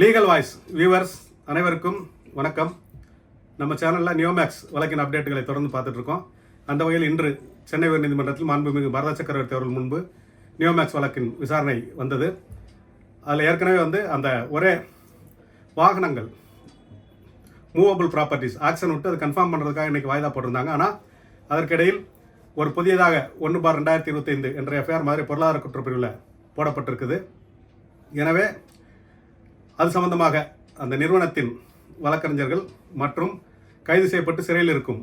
Legal voice viewers அனைவருக்கும் வணக்கம். நம்ம சேனலில் நியோமேக்ஸ் வழக்கின் அப்டேட்டுகளை தொடர்ந்து பார்த்துட்ருக்கோம். அந்த வகையில் இன்று சென்னை உயர்நீதிமன்றத்தில் மாண்புமிகு பரத சக்கரவர்த்தி அவர்கள் முன்பு நியோமேக்ஸ் வழக்கின் விசாரணை வந்தது. அதில் ஏற்கனவே வந்து அந்த ஒரே வாகனங்கள் மூவபிள் ப்ராப்பர்ட்டிஸ் ஆக்ஷன் விட்டு அதை கன்ஃபார்ம் பண்ணுறதுக்காக இன்றைக்கி வாய்தா போட்டிருந்தாங்க. ஆனால் அதற்கிடையில் ஒரு புதியதாக ஒன்று பார் ரெண்டாயிரத்தி இருபத்தைந்து என்ற எஃப்ஐஆர் மாதிரி பொருளாதார குற்றப்பிரிவில் போடப்பட்டிருக்குது. எனவே அது சம்பந்தமாக அந்த நிறுவனத்தின் வழக்கறிஞர்கள் மற்றும் கைது செய்யப்பட்டு சிறையில் இருக்கும்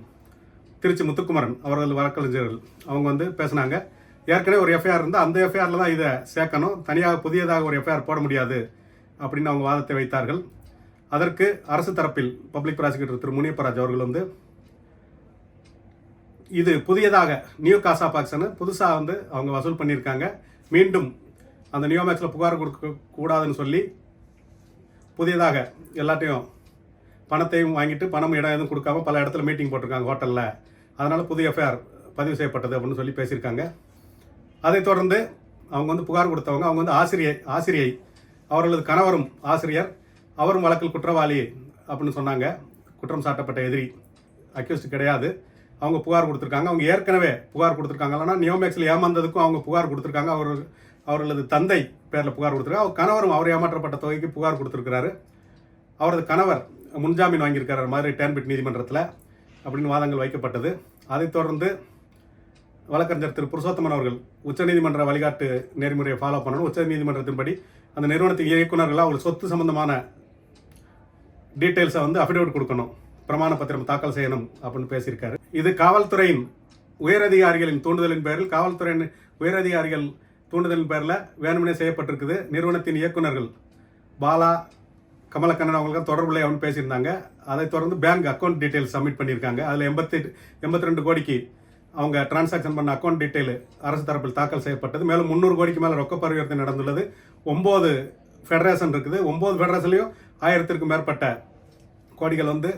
திருச்சி முத்துக்குமரன் அவர்கள் வழக்கறிஞர்கள் அவங்க வந்து பேசினாங்க. ஏற்கனவே ஒரு எஃப்ஐஆர் இருந்தால் அந்த எஃப்ஐஆரில் தான் இதை சேர்க்கணும். தனியாக புதியதாக ஒரு எஃப்ஐஆர் போட முடியாது அப்படின்னு அவங்க வாதத்தை வைத்தார்கள். அதற்கு அரசு தரப்பில் பப்ளிக் ப்ராசிக்யூட்டர் திரு முனியப்பராஜ் அவர்கள் வந்து இது புதியதாக நியூ காசா பாக்ஸ்னு புதுசாக வந்து அவங்க வசூல் பண்ணியிருக்காங்க. மீண்டும் அந்த நியோமேக்ஸில் புகார் கொடுக்க கூடாதுன்னு சொல்லி புதியதாக எல்லாத்தையும் பணத்தையும் வாங்கிட்டு பணம் இடம் எதுவும் கொடுக்காம பல இடத்துல மீட்டிங் போட்டிருக்காங்க ஹோட்டலில் அதனால் புதிய எஃப்ஐஆர் பதிவு செய்யப்பட்டது அப்படின்னு சொல்லி பேசியிருக்காங்க. அதைத் தொடர்ந்து அவங்க வந்து புகார் கொடுத்தவங்க அவங்க வந்து ஆசிரியை ஆசிரியை அவர்களது கணவரும் ஆசிரியர் அவரும் வழக்கில் குற்றவாளி அப்படின்னு சொன்னாங்க. குற்றம் சாட்டப்பட்ட எதிரி அக்யூஸ்ட் கிடையாது. அவங்க புகார் கொடுத்துருக்காங்க. அவங்க ஏற்கனவே புகார் கொடுத்துருக்காங்க. ஆனால் நியோமேக்ஸில் ஏமாந்ததுக்கும் அவங்க புகார் கொடுத்துருக்காங்க. அவர் அவர்களது தந்தை பேரில் புகார் கொடுத்துருக்காரு. அவர் கணவரும் அவர் ஏமாற்றப்பட்ட தொகைக்கு புகார் கொடுத்துருக்கிறாரு. அவரது கணவர் முன்ஜாமீன் வாங்கியிருக்கார். மாதிரி டேன்பிட் நீதிமன்றத்தில் அப்படின்னு வாதங்கள் வைக்கப்பட்டது. அதைத் தொடர்ந்து வழக்கறிஞர் திரு புருஷோத்தமன் அவர்கள் உச்சநீதிமன்ற வழிகாட்டு நெறிமுறையை ஃபாலோ பண்ணணும். உச்சநீதிமன்றத்தின்படி அந்த நிறுவனத்தின் இயக்குநர்கள் அவர்கள் சொத்து சம்பந்தமான டீட்டெயில்ஸை வந்து அஃபிடேவிட் கொடுக்கணும். பிரமாண பத்திரம் தாக்கல் செய்யணும் அப்படின்னு பேசியிருக்காரு. இது காவல்துறையின் உயரதிகாரிகளின் தூண்டுதலின் பேரில் காவல்துறையின் உயரதிகாரிகள் தூண்டுதலின் பேரில் வேணுமனே செய்யப்பட்டிருக்குது. நிறுவனத்தின் இயக்குநர்கள் பாலா கமலக்கண்ணன் அவங்களுக்கு தொடர்புள்ள அவன் பேசியிருந்தாங்க. அதைத் தொடர்ந்து பேங்க் அக்கௌண்ட் டீட்டெயில்ஸ் சப்மிட் பண்ணியிருக்காங்க. அதில் எண்பத்தி எண்பத்தி ரெண்டு கோடிக்கு அவங்க டிரான்சாக்ஷன் பண்ண அக்கௌண்ட் டீட்டெயில் அரசு தரப்பில் தாக்கல் செய்யப்பட்டது. மேலும் முந்நூறு கோடிக்கு மேலே ரொக்க பரிவர்த்தனை நடந்துள்ளது. ஒம்பது ஃபெடரேஷன் இருக்குது. ஒம்பது ஃபெடரேஷன்லையும் ஆயிரத்திற்கும் மேற்பட்ட கோடிகள் வந்து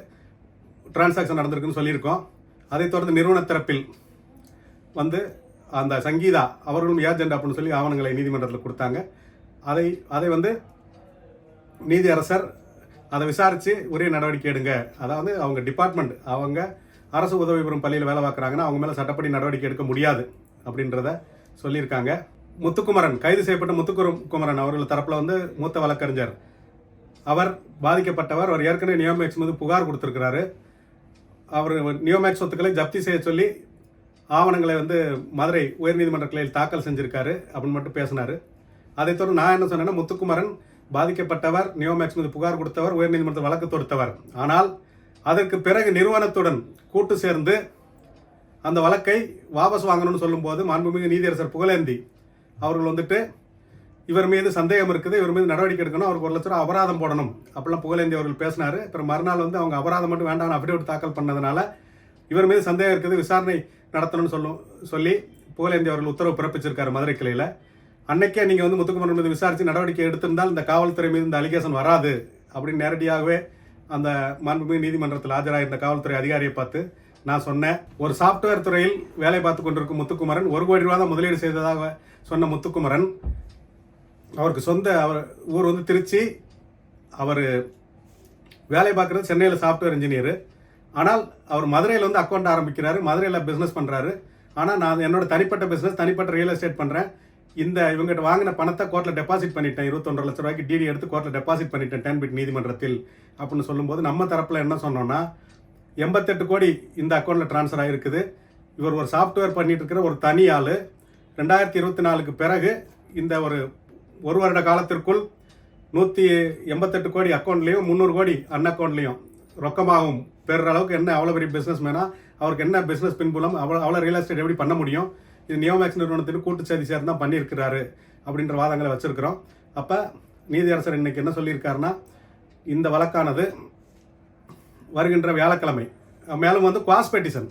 டிரான்சாக்ஷன் நடந்திருக்குன்னு சொல்லியிருக்கோம். அதை தொடர்ந்து நிறுவன தரப்பில் வந்து அந்த சங்கீதா அவர்களும் ஏஜென்ட் அப்படின்னு சொல்லி ஆவணங்களை நீதிமன்றத்தில் கொடுத்தாங்க. அதை அதை வந்து நீதியரசர் அதை விசாரித்து உரிய நடவடிக்கை எடுங்க. அதாவது அவங்க டிபார்ட்மெண்ட் அவங்க அரசு உதவி பெறும் பள்ளியில் வேலை பார்க்குறாங்கன்னா அவங்க மேலே சட்டப்படி நடவடிக்கை எடுக்க முடியாது அப்படின்றத சொல்லியிருக்காங்க. முத்துக்குமரன் கைது செய்யப்பட்ட முத்துக்குமரன் அவர்கள் தரப்பில் வந்து மூத்த வழக்கறிஞர். அவர் பாதிக்கப்பட்டவர் அவர் ஏற்கனவே நியோமேக்ஸ் மீது புகார் கொடுத்துருக்கிறாரு. அவர் நியோமேக்ஸ் சொத்துக்களை ஜப்தி செய்ய சொல்லி ஆவணங்களை வந்து மதுரை உயர்நீதிமன்ற கிளையில் தாக்கல் செஞ்சிருக்காரு அப்படின்னு மட்டும் பேசினார். அதை தொடர்ந்து நான் என்ன சொன்னேன்னா முத்துக்குமரன் பாதிக்கப்பட்டவர் நியோமேக்ஸ் மீது புகார் கொடுத்தவர் உயர்நீதிமன்றத்தில் வழக்கு தொடுத்தவர். ஆனால் அதற்கு பிறகு நிறுவனத்துடன் கூட்டு சேர்ந்து அந்த வழக்கை வாபஸ் வாங்கணும்னு சொல்லும்போது மாண்புமிகு நீதியரசர் புகழேந்தி அவர்கள் வந்துட்டு இவர் மீது சந்தேகம் இருக்குது இவர் மீது நடவடிக்கை எடுக்கணும் அவருக்கு ஒரு லட்ச ரூபா அபராதம் போடணும். அப்படிலாம் புகழேந்தி அவர்கள் பேசினார். அப்புறம் மறுநாள் வந்து அவங்க அபராதம் மட்டும் வேண்டாம் அஃபிடேவிட் தாக்கல் பண்ணதுனால இவர் மீது சந்தேகம் இருக்குது விசாரணை நடத்தணும்னு சொல்லும் சொல்லி புகழேந்தி அவர்கள் உத்தரவு பிறப்பிச்சிருக்காரு மதுரை கிளையில். அன்னைக்கே நீங்கள் வந்து முத்துக்குமரன் மீது விசாரித்து நடவடிக்கை எடுத்திருந்தால் இந்த காவல்துறை மீது இந்த அலிகேஷன் வராது அப்படின்னு நேரடியாகவே அந்த மாண்புமிகு நீதிமன்றத்தில் ஆஜராயிருந்த காவல்துறை அதிகாரியை பார்த்து நான் சொன்னேன். ஒரு சாஃப்ட்வேர் துறையில் வேலை பார்த்து கொண்டிருக்கும் முத்துக்குமரன் ஒரு கோடி ரூபா தான் முதலீடு செய்ததாக சொன்ன முத்துக்குமரன் அவருக்கு சொந்த அவர் ஊர் வந்து திருச்சி அவர் வேலை பார்க்குறது சென்னையில் சாஃப்ட்வேர் இன்ஜினியரு ஆனால் அவர் மதுரையில் வந்து அக்கௌண்ட் ஆரம்பிக்கிறாரு மதுரையில் பிஸ்னஸ் பண்ணுறாரு ஆனால் நான் என்னோட தனிப்பட்ட பிஸ்னஸ் தனிப்பட்ட ரியல் எஸ்டேட் பண்ணுறேன் இந்த இவங்ககிட்ட வாங்கின பணத்தை கோர்ட்டில் டெபாசிட் பண்ணிட்டேன். இருபத்தொன்றரை லட்ச ரூபாய்க்கு டிடி எடுத்து கோர்ட்டில் டெபாசிட் பண்ணிட்டேன் டென்பிட் நீதிமன்றத்தில் அப்படின்னு சொல்லும்போது நம்ம தரப்பில் என்ன சொன்னோம்னா எண்பத்தெட்டு கோடி இந்த அக்கௌண்ட்டில் ட்ரான்ஸ்ஃபர் ஆகிருக்குது இவர் ஒரு சாஃப்ட்வேர் பண்ணிட்டு இருக்கிற ஒரு தனி ஆள். ரெண்டாயிரத்தி இருபத்தி நாலுக்கு பிறகு இந்த ஒரு ஒரு வருட காலத்திற்குள் நூற்றி எண்பத்தெட்டு கோடி அக்கௌண்ட்லேயும் முந்நூறு கோடி அன் அக்கௌண்ட்லேயும் ரொக்கமாகவும் பெறுற அளவுக்கு என்ன அவ்வளோ பெரிய பிஸ்னஸ் மேனா அவருக்கு என்ன பிஸ்னஸ் பின்புலம் அவ்வளோ அவ்வளோ ரியல் எஸ்டேட் எப்படி பண்ண முடியும்? இது நியோமேக்ஸ் நிறுவனத்தின் கூட்டு செய்தி சேர்ந்து தான் பண்ணியிருக்கிறாரு அப்படின்ற வாதங்களை வச்சுருக்கிறோம். அப்போ நீதியரசர் இன்னைக்கு என்ன சொல்லியிருக்காருன்னா இந்த வழக்கானது வருகின்ற வியாழக்கிழமை. மேலும் வந்து குவாஸ் பெட்டிஷன்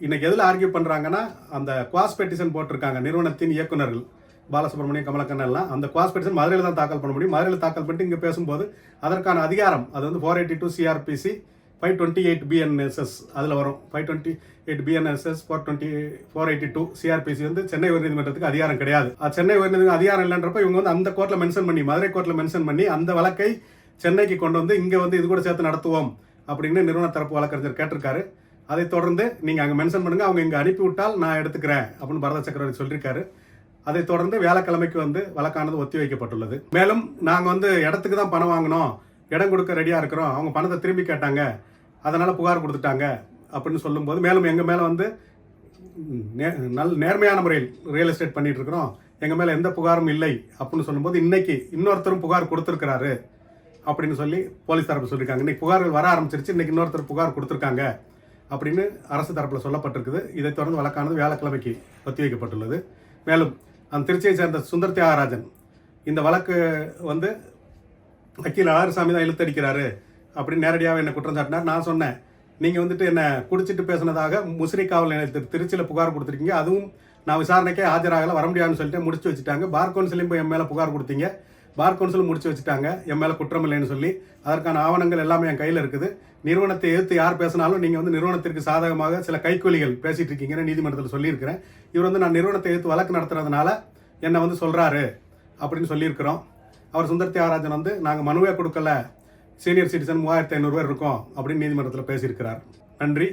இன்னைக்கு எதில் ஆர்கியூ பண்ணுறாங்கன்னா அந்த குவாஸ் பெட்டிஷன் போட்டிருக்காங்க நிறுவனத்தின் இயக்குனர்கள் பாலசுப்ரமணியம் கமலக்கண்ணன் எல்லாம் அந்த குவாஸ் பெட்டிஷன் மதுரையில் தான் தாக்கல் பண்ண முடியும். மதுரையில் தாக்கல் பண்ணிட்டு இங்கே பேசும்போது அதற்கான அதிகாரம் அது வந்து four eighty two CrPC five twenty eight BNSS அதில் வரும். Five twenty eight BNSS four twenty four eighty two CrPC வந்து சென்னை உயர்நீதிமன்றத்துக்கு அதிகாரம் கிடையாது. அது சென்னை உயர்நீதிமன்றம் அதிகாரம் இல்லைன்றப்ப இவங்க வந்து அந்த கோர்ட்டில் மென்ஷன் பண்ணி மதுரை கோர்ட்டில் மென்ஷன் பண்ணி அந்த வழக்கை சென்னைக்கு கொண்டு வந்து இங்கே வந்து இது கூட சேர்த்து நடத்துவோம் அப்படின்னு நிறுவன தரப்பு வழக்கறிஞர் கேட்டிருக்காரு. அதைத் தொடர்ந்து நீங்கள் அங்கே மென்ஷன் பண்ணுங்கள் அவங்க இங்கே அனுப்பி விட்டால் நான் எடுத்துக்கிறேன் அப்படின்னு பரத சக்கரவர்த்தி சொல்லியிருக்காரு. அதைத் தொடர்ந்து வியாழக்கிழமைக்கு வந்து வழக்கானது ஒத்தி வைக்கப்பட்டுள்ளது. மேலும் நாங்கள் வந்து இடத்துக்கு தான் பணம் வாங்கினோம். இடம் கொடுக்க ரெடியாக இருக்கிறோம். அவங்க பணத்தை திரும்பி கேட்டாங்க. அதனால் புகார் கொடுத்துட்டாங்க அப்படின்னு சொல்லும்போது மேலும் எங்கள் மேலே வந்து நே- நல் நேர்மையான முறையில் ரியல் எஸ்டேட் பண்ணிகிட்டு இருக்கிறோம். எங்கள் மேலே எந்த புகாரும் இல்லை அப்படின்னு சொல்லும்போது இன்னைக்கு இன்னொருத்தரும் புகார் கொடுத்துருக்கிறாரு அப்படின்னு சொல்லி போலீஸ் தரப்பு சொல்லியிருக்காங்க. இன்னைக்கு புகார்கள் வர ஆரம்பிச்சிருச்சு. இன்னைக்கு இன்னொருத்தர் புகார் கொடுத்துருக்காங்க அப்படின்னு அரசு தரப்பில் சொல்லப்பட்டிருக்குது. இதைத் தொடர்ந்து வழக்கானது வியாழக்கிழமைக்கு ஒத்தி வைக்கப்பட்டுள்ளது. மேலும் அந்த திருச்சியை சேர்ந்த சுந்தர் தியாகராஜன். இந்த வழக்கு வந்து வக்கீல் அழகர்சாமி தான் இழுத்தடிக்கிறாரு அப்படின்னு நேரடியாக என்னை குற்றம் சாட்டினார். நான் சொன்னேன் நீங்கள் வந்துட்டு என்னை குடிச்சிட்டு பேசுனதாக முசிறி காவல் நிலையத்தில் திருச்சியில் புகார் கொடுத்துருக்கீங்க. அதுவும் நான் விசாரணைக்கே ஆஜராகலை வர முடியாதுன்னு சொல்லிட்டு முடிச்சு வச்சுட்டாங்க. பார் கவுன்சிலையும் போய் என் மேலே புகார் கொடுத்தீங்க. பார் கவுன்சில் முடிச்சு வச்சுட்டாங்க. என் மேலே குற்றம் இல்லைன்னு சொல்லி. அதற்கான ஆவணங்கள் எல்லாமே என் கையில் இருக்குது. நிறுவனத்தை எதிர்த்து யார் பேசினாலும் நீங்கள் வந்து நிறுவனத்திற்கு சாதகமாக சில கைக்கூலிகள் பேசிகிட்டு இருக்கீங்கன்னு நீதிமன்றத்தில் சொல்லியிருக்கிறேன். இவர் வந்து நான் நிறுவனத்தை எதிர்த்து வழக்கு நடத்துறதுனால என்னை வந்து சொல்கிறாரு அப்படின்னு சொல்லியிருக்கிறோம். அவர் சுந்தர் தியாகராஜன் வந்து நாங்கள் மனுவே கொடுக்கல. சீனியர் சிட்டிசன் மூவாயிரத்தி ஐநூறு பேர் இருக்கோம் அப்படின்னு நீதிமன்றத்தில் பேசியிருக்கிறார். நன்றி.